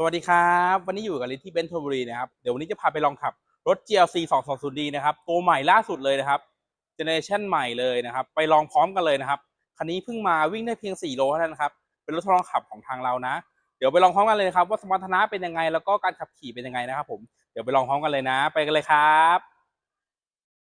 สวัสดีครับ วันนี้อยู่กับลิทที่เบนทบุรีนะครับ เดี๋ยววันนี้จะพาไปลองขับรถ GLC 220D นะครับ ตัวใหม่ล่าสุดเลยนะครับ เจเนอเรชันใหม่เลยนะครับ ไปลองพร้อมกันเลยนะครับ คันนี้เพิ่งมาวิ่งได้เพียง 4 โลเท่านั้นครับ เป็นรถทดลองขับของทางเรานะ เดี๋ยวไปลองพร้อมกันเลยครับ ว่าสมรรถนะเป็นยังไง แล้วก็การขับขี่เป็นยังไงนะครับผม เดี๋ยวไปลองพร้อมกันเลยนะ ไปกันเลยครับ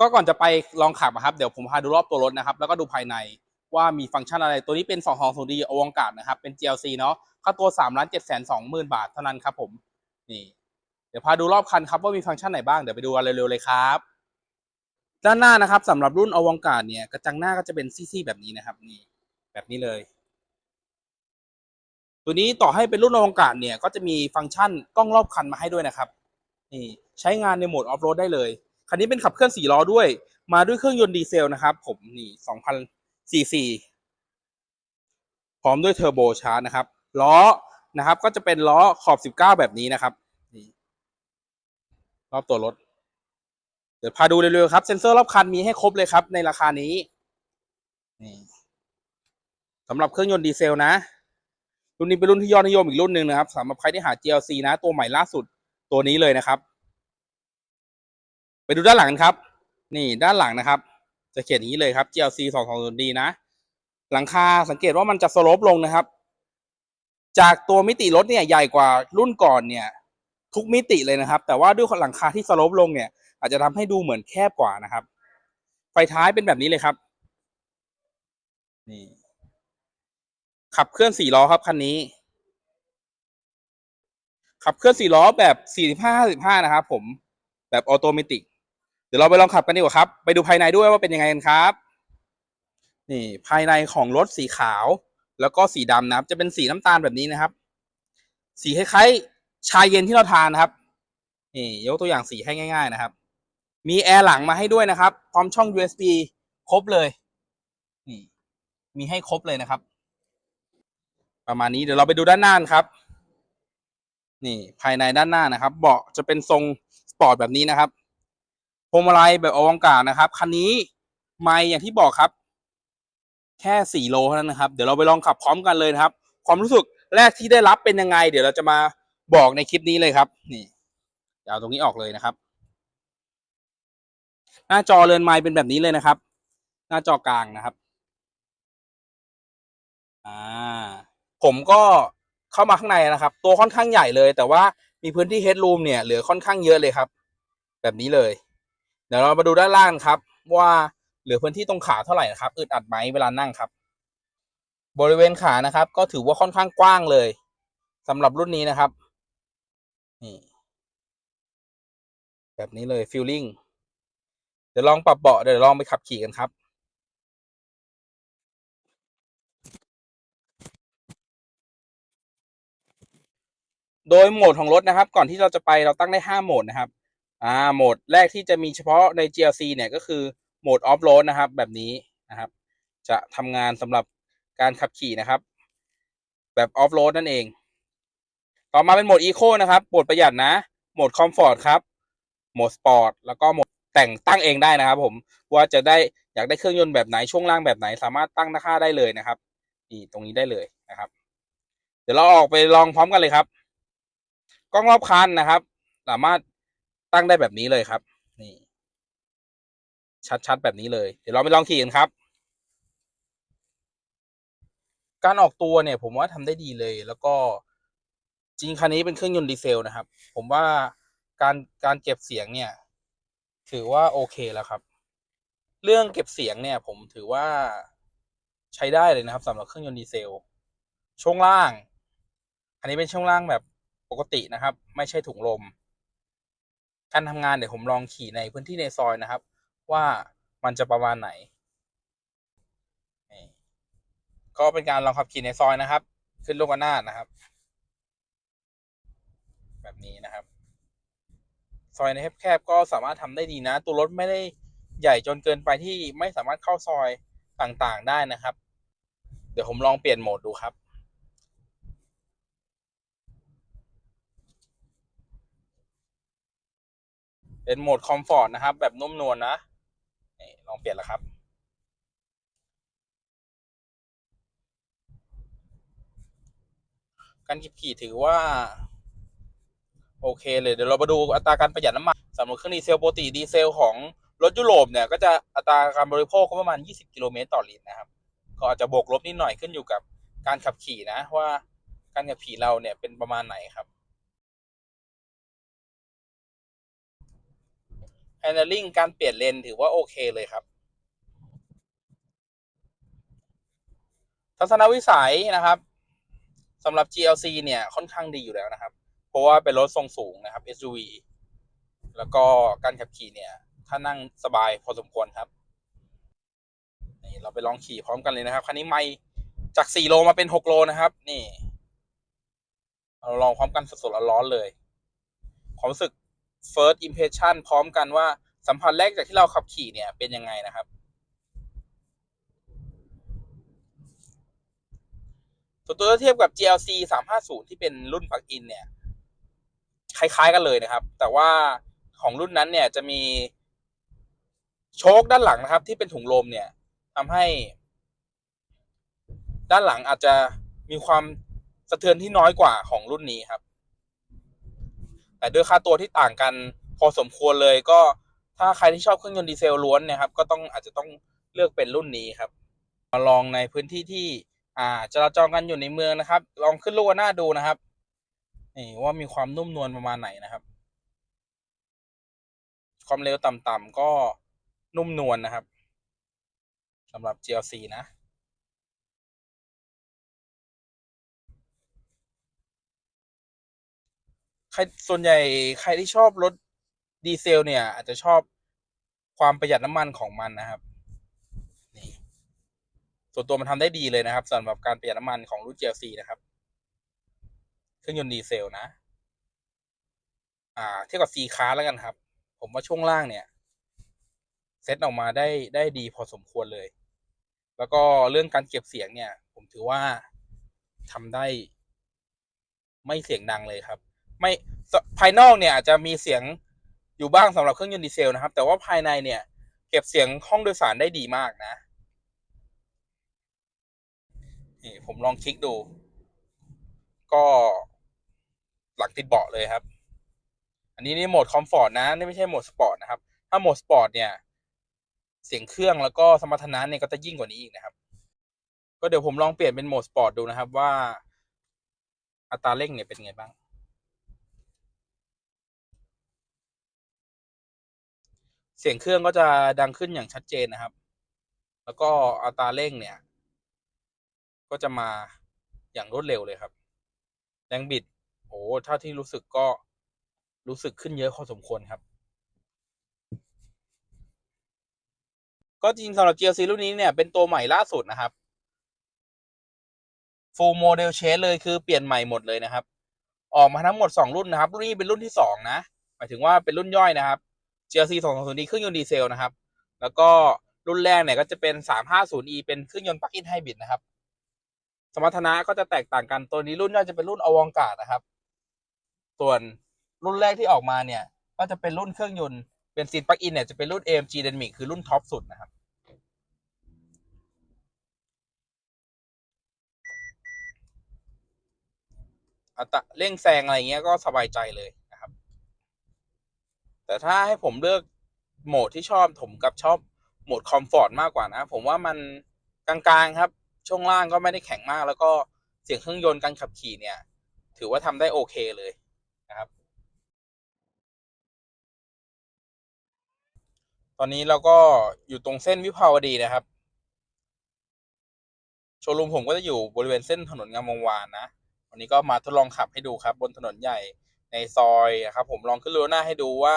ก็ก่อนจะไปลองขับอะครับ เดี๋ยวผมพาดูรอบตัวรถนะครับ แล้วก็ดูภายใน ว่ามีฟังก์ชันอะไรตัวนี้เป็น 2 2 0 d อวกาศนะครับ เป็น GLC เนาะค่าตัว3ล้าน7 2 0 0 0 0 บาทเท่านั้นครับผมนี่เดี๋ยวพาดูรอบคันครับว่ามีฟังก์ชันไหนบ้างเดี๋ยวไปดูกันเร็วๆเลยครับด้านหน้านะครับสำหรับรุ่นอวกาศเนี่ยกระจังหน้าก็จะเป็นซี่ๆแบบนี้นะครับนี่แบบนี้เลย ตัวนี้ต่อให้เป็นรุ่นอวกาศเนี่ยก็จะมีฟังก์ชันกล้องรอบคันมาให้ด้วยนะครับนี่ใช้งานในโหมดออฟโรดได้เลยคันนี้เป็นขับเคลื่อน4ล้อด้วย มาด้วยเครื่องยนต์ดีเซลนะครับ ผมนี่2,000 44 พร้อมด้วยเทอร์โบชาร์จนะครับ ล้อนะครับ ก็จะเป็นล้อขอบ 19 แบบนี้นะครับรอบตัวรถ เดี๋ยวพาดูเร็วๆครับ เซ็นเซอร์รอบคันมีให้ครบเลยครับ ในราคานี้นี่สำหรับเครื่องยนต์ดีเซลนะ รุ่นนี้เป็นรุ่นที่ยอดนิยมอีกรุ่นหนึ่งนะครับสำหรับใครที่หา GLC นะ ตัวใหม่ล่าสุดตัวนี้เลยนะครับ ไปดูด้านหลังกันครับ นี่ด้านหลังนะครับ จะเขียนอย่างนี้เลยครับ GLC 220D นะ หลังคาสังเกตว่ามันจะสโลปลงนะครับ จากตัวมิติรถเนี่ยใหญ่กว่ารุ่นก่อนเนี่ย ทุกมิติเลยนะครับ แต่ว่าด้วยหลังคาที่สโลปลงเนี่ย อาจจะทำให้ดูเหมือนแคบกว่านะครับ ไฟท้ายเป็นแบบนี้เลยครับ นี่ ขับเคลื่อนสี่ล้อครับคันนี้ขับเคลื่อนสี่ล้อแบบสี่สิบห้าสิบห้านะครับผม แบบออโตเมติก ดี๋ยวเราไปลองขับกันดีกว่าครับ ไปดูภายในด้วยว่าเป็นยังไงกันครับ นี่ภายในของรถสีขาว แล้วก็สีดำนะครับ จะเป็นสีน้ำตาลแบบนี้นะครับ สีคล้ายๆชาเย็นที่เราทานนะครับ นี่ยกตัวอย่างสีให้ง่าย ๆ นะครับ มีแอร์หลังมาให้ด้วยนะครับ พร้อมช่อง USB ครบเลย นี่ มีให้ครบเลยนะครับ ประมาณนี้เดี๋ยวเราไปดูด้านหน้าครับ นี่ภายในด้านหน้านะครับ เบาะจะเป็นทรงสปอร์ตแบบนี้นะครับ วงมาลัยแบบอวกาศนะครับ คันนี้ไม่อย่างที่บอกครับ แค่สี่โลเท่านั้นนะครับ เดี๋ยวเราไปลองขับพร้อมกันเลยนะครับ ความรู้สึกแรกที่ได้รับเป็นยังไง เดี๋ยวเราจะมาบอกในคลิปนี้เลยครับ นี่เดี๋ยวเอาตรงนี้ออกเลยนะครับ หน้าจอเรือนไม้เป็นแบบนี้เลยนะครับ หน้าจอกลางนะครับอ่าผมก็เข้ามาข้างในนะครับ ตัวค่อนข้างใหญ่เลย แต่ว่ามีพื้นที่เฮดรูมเนี่ยเหลือค่อนข้างเยอะเลยครับ แบบนี้เลย ดี๋ยวเรามาดูด้านล่างครับ ว่าเหลือพื้นที่ตรงขาเท่าไหร่นะครับอึดอัดไหมเวลานั่งครับ บริเวณขานะครับ ก็ถือว่าค่อนข้างกว้างเลยสำหรับรุ่นนี้นะครับนี่แบบนี้เลยฟิลลิ่งเดี๋ยวลองปรับเบาะเดี๋ยวลองไปขับขี่กันครับโดยโหมดของรถนะครับ ก่อนที่เราจะไปเราตั้งได้ห้าโหมดนะครับ อ่าโหมดแรกที่จะมีเฉพาะใน GLC เนี่ยก็คือโหมดออฟโรดนะครับ แบบนี้นะครับ จะทำงานสำหรับการขับขี่นะครับ แบบออฟโรดนั่นเอง ต่อมาเป็นโหมดอีโคนะครับโหมดประหยัดนะ โหมดคอมฟอร์ตครับ โหมดสปอร์ตแล้วก็โหมดแต่งตั้งเองได้นะครับ ผมว่าจะได้อยากได้เครื่องยนต์แบบไหนช่วงล่างแบบไหน สามารถตั้งค่าได้เลยนะครับนี่ตรงนี้ได้เลยนะครับ เดี๋ยวเราออกไปลองพร้อมกันเลยครับ กล้องรอบคันนะครับ สามารถ ตั้งได้แบบนี้เลยครับ นี่ ชัดๆแบบนี้เลย เดี๋ยวเราไปลองขี่กันครับ การออกตัวเนี่ย ผมว่าทำได้ดีเลย แล้วก็จริงคันนี้เป็นเครื่องยนต์ดีเซลนะครับ ผมว่าการการเก็บเสียงเนี่ย ถือว่าโอเคแล้วครับ เรื่องเก็บเสียงเนี่ย ผมถือว่าใช้ได้เลยนะครับสำหรับเครื่องยนต์ดีเซล ช่วงล่าง อันนี้เป็นช่วงล่างแบบปกตินะครับ ไม่ใช่ถุงลม การทำงานเดี๋ยวผมลองขี่ในพื้นที่ในซอยนะครับ ว่ามันจะประมาณไหน ก็เป็นการลองขับขี่ในซอยนะครับ ขึ้นลูกระนาดนะครับ แบบนี้นะครับ ซอยในแคบๆก็สามารถทำได้ดีนะ ตัวรถไม่ได้ใหญ่จนเกินไปที่ไม่สามารถเข้าซอยต่างๆได้นะครับ เดี๋ยวผมลองเปลี่ยนโหมดดูครับ เป็นโหมดคอมฟอร์ตนะครับ แบบนุ่มนวลนะนี่ลองเปลี่ยนแล้วครับ การขับขี่ถือว่า โอเคเลยเดี๋ยวเรามาดูอัตราการประหยัดน้ำมันสำหรับเครื่องดีเซลปกติดีเซลของรถยุโรปเนี่ยก็จะอัตราการบริโภคก็ประมาณ 20 กิโลเมตรต่อลิตรนะครับ ก็อาจจะบวกลบนิดหน่อยขึ้นอยู่กับการขับขี่นะว่าการขับขี่เราเนี่ยเป็นประมาณไหนครับ handling การเปลี่ยนเลนถือว่าโอเคเลยครับ ทัศนวิสัยนะครับสำหรับ GLC เนี่ยค่อนข้างดีอยู่แล้วนะครับ เพราะว่าเป็นรถทรงสูงนะครับ SUV แล้วก็การขับขี่เนี่ย ถ้านั่งสบายพอสมควรครับ นี่เราไปลองขี่พร้อมกันเลยนะครับ คันนี้ไม่จาก 4 โลมาเป็น 6 โลนะครับ นี่ เราลองพร้อมกันสดๆร้อนๆเลย ความรู้สึก first impression พร้อมกันว่าสัมผัสแรกจากที่เราขับขี่เนี่ยเป็นยังไงนะครับ ส่วนตัวถ้าเทียบกับ GLC 350 ที่เป็นรุ่นปลั๊กอินเนี่ยคล้าย ๆ กันเลยนะครับ แต่ว่าของรุ่นนั้นเนี่ยจะมีโชคด้านหลังนะครับ ที่เป็นถุงลมเนี่ยทำให้ ด้านหลังอาจจะมีความสะเทือนที่น้อยกว่าของรุ่นนี้ครับ แต่ด้วยค่าตัวที่ต่างกันพอสมควรเลยก็ถ้าใครที่ชอบเครื่องยนต์ดีเซลล้วนนี่ยครับ ก็ต้องอาจจะต้องเลือกเป็นรุ่นนี้ครับ มาลองในพื้นที่ที่อ่าจราจรกันอยู่ในเมืองนะครับ ลองขึ้นลูกหน้าดูนะครับนี่ว่ามีความนุ่มนวลประมาณไหนนะครับ ความเร็วต่ำๆก็นุ่มนวลนะครับสำหรับ GLC นะ ใครส่วนใหญ่ใครที่ชอบรถดีเซล เนี่ย อาจจะชอบความประหยัดน้ำมันของมันนะครับนี่ส่วนตัวมันทำได้ดีเลยนะครับสำหรับการประหยัดน้ำมันของรุ่น GLC นะครับ เครื่องยนต์ดีเซลนะ อ่า เทียบกับ C Class แล้วกันครับ ผมว่าช่วงล่างเนี่ยเซตออกมาได้ได้ดีพอสมควรเลย แล้วก็เรื่องการเก็บเสียงเนี่ย ผมถือว่าทำได้ไม่เสียงดังเลยครับ ไม่ภายนอกเนี่ยอาจจะมีเสียงอยู่บ้างสำหรับเครื่องยนต์ดีเซลนะครับ แต่ว่าภายในเนี่ย เก็บเสียงห้องโดยสารได้ดีมากนะนี่ผมลองคลิกดู ก็หลังติดเบาะเลยครับ อันนี้นี่โหมดคอมฟอร์ตนะนี่ไม่ใช่โหมดสปอร์ตนะครับ ถ้าโหมดสปอร์ตเนี่ย เสียงเครื่องแล้วก็สมรรถนะเนี่ยก็จะยิ่งกว่านี้อีกนะครับ ก็เดี๋ยวผมลองเปลี่ยนเป็นโหมดสปอร์ตดูนะครับว่า อัตราเร่งเนี่ยเป็นไงบ้าง สียงเครื่องก็จะดังขึ้นอย่างชัดเจนนะครับ แล้วก็อัตราเร่งเนี่ย ก็จะมาอย่างรวดเร็วเลยครับ แรงบิดโอ้เท่าที่รู้สึกก็รู้สึกขึ้นเยอะพอสมควรครับ ก็จริงสำหรับ GLC รุ่นนี้เนี่ย เป็นตัวใหม่ล่าสุดนะครับ full model change เลยคือเปลี่ยนใหม่หมดเลยนะครับ ออกมาทั้งหมด 2 รุ่นนะครับ รุ่นนี้เป็นรุ่นที่ 2 นะ หมายถึงว่าเป็นรุ่นย่อยนะครับ GLC 220D เครื่องยนต์ดีเซลนะครับ แล้วก็รุ่นแรกเนี่ยก็จะเป็น 350E เป็นเครื่องยนต์ปลั๊กอินไฮบริดนะครับ สมรรถนะก็จะแตกต่างกัน ตัวนี้รุ่นย่อจะเป็นรุ่นอวองการนะครับ ส่วนรุ่นแรกที่ออกมาเนี่ย ก็จะเป็นรุ่นเครื่องยนต์เบนซินปลั๊กอินเนี่ยจะเป็นรุ่น AMG Dynamic คือรุ่นท็อปสุดนะครับ อัตราเร่งแซงอะไรเงี้ยก็สบายใจเลย แต่ถ้าให้ผมเลือกโหมดที่ชอบผมกับชอบโหมดคอมฟอร์ตมากกว่านะ ผมว่ามันกลางๆครับ ช่วงล่างก็ไม่ได้แข็งมาก แล้วก็เสียงเครื่องยนต์การขับขี่เนี่ย ถือว่าทำได้โอเคเลยนะครับ ตอนนี้เราก็อยู่ตรงเส้นวิภาวดีนะครับโชว์รูมผมก็จะอยู่บริเวณเส้นถนนงามวงวานนะ วันนี้ก็มาทดลองขับให้ดูครับ บนถนนใหญ่ ในซอยครับผมลองขึ้นเรือหน้าให้ดูว่า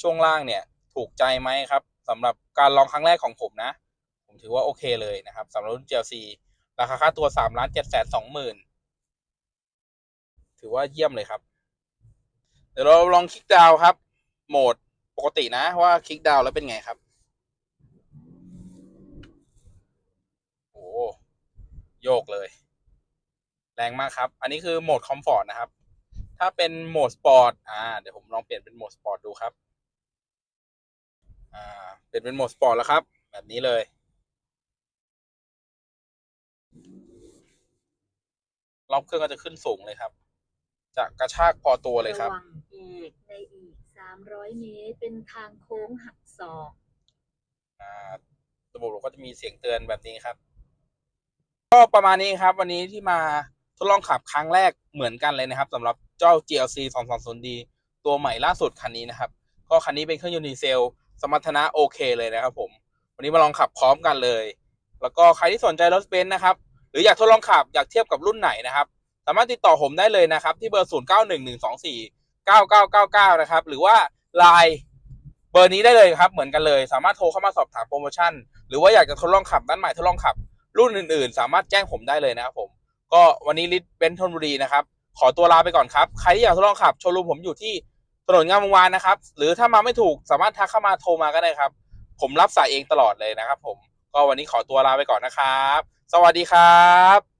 ช่วงล่างเนี่ยถูกใจไหมครับสำหรับการลองครั้งแรกของผมนะ ผมถือว่าโอเคเลยนะครับสำหรับรุ่น GLC ราคาค่าตัวสามล้านเจ็ดแสนสองหมื่นถือว่าเยี่ยมเลยครับ เดี๋ยวเราลองคลิกดาวครับ โหมดปกตินะว่าคลิกดาวแล้วเป็นไงครับ โอ้โยกเลย แรงมากครับ อันนี้คือโหมดคอมฟอร์ตนะครับ ถ้าเป็นโหมดสปอร์ตอ่าเดี๋ยวผมลองเปลี่ยนเป็นโหมดสปอร์ตดูครับ อ่าเปลี่ยนเป็นโหมดสปอร์ตแล้วครับ แบบนี้เลยรอบเครื่องก็จะขึ้นสูงเลยครับ จะกระชากพอตัวเลยครับ ระวังแอ300 เมตร เป็นทางโค้งหักศอกอ่าระบบเราก็จะมีเสียงเตือนแบบนี้ครับ ก็ประมาณนี้ครับ วันนี้ที่มาทดลองขับครั้งแรกเหมือนกันเลยนะครับสำหรับ เจ้า GLC 220D ตัวใหม่ล่าสุดคันนี้นะครับ ก็คันนี้เป็นเครื่องยนต์ดีเซล สมรรถนะโอเคเลยนะครับผม วันนี้มาลองขับพร้อมกันเลย แล้วก็ใครที่สนใจรถเบนซ์นะครับ หรืออยากทดลองขับอยากเทียบกับรุ่นไหนนะครับ สามารถติดต่อผมได้เลยนะครับ ที่เบอร์ 0 9 1 1 2 4 9 9 9 9 นะครับ หรือว่า Line เบอร์นี้ได้เลยครับ เหมือนกันเลย สามารถโทรเข้ามาสอบถามโปรโมชั่น หรือว่าอยากจะทดลองขับด้านใหม่ทดลองขับ รุ่นอื่นๆ สามารถแจ้งผมได้เลยนะครับผม ก็วันนี้ลิศเบนซ์ธนบุรีนะครับ ขอตัวลาไปก่อนครับ ใครที่อยากทดลองขับ โชว์รูมผมอยู่ที่ถนนงามวงวานนะครับ หรือถ้ามาไม่ถูกสามารถทักเข้ามาโทรมาก็ได้ครับ ผมรับสายเองตลอดเลยนะครับผม ก็วันนี้ขอตัวลาไปก่อนนะครับ สวัสดีครับ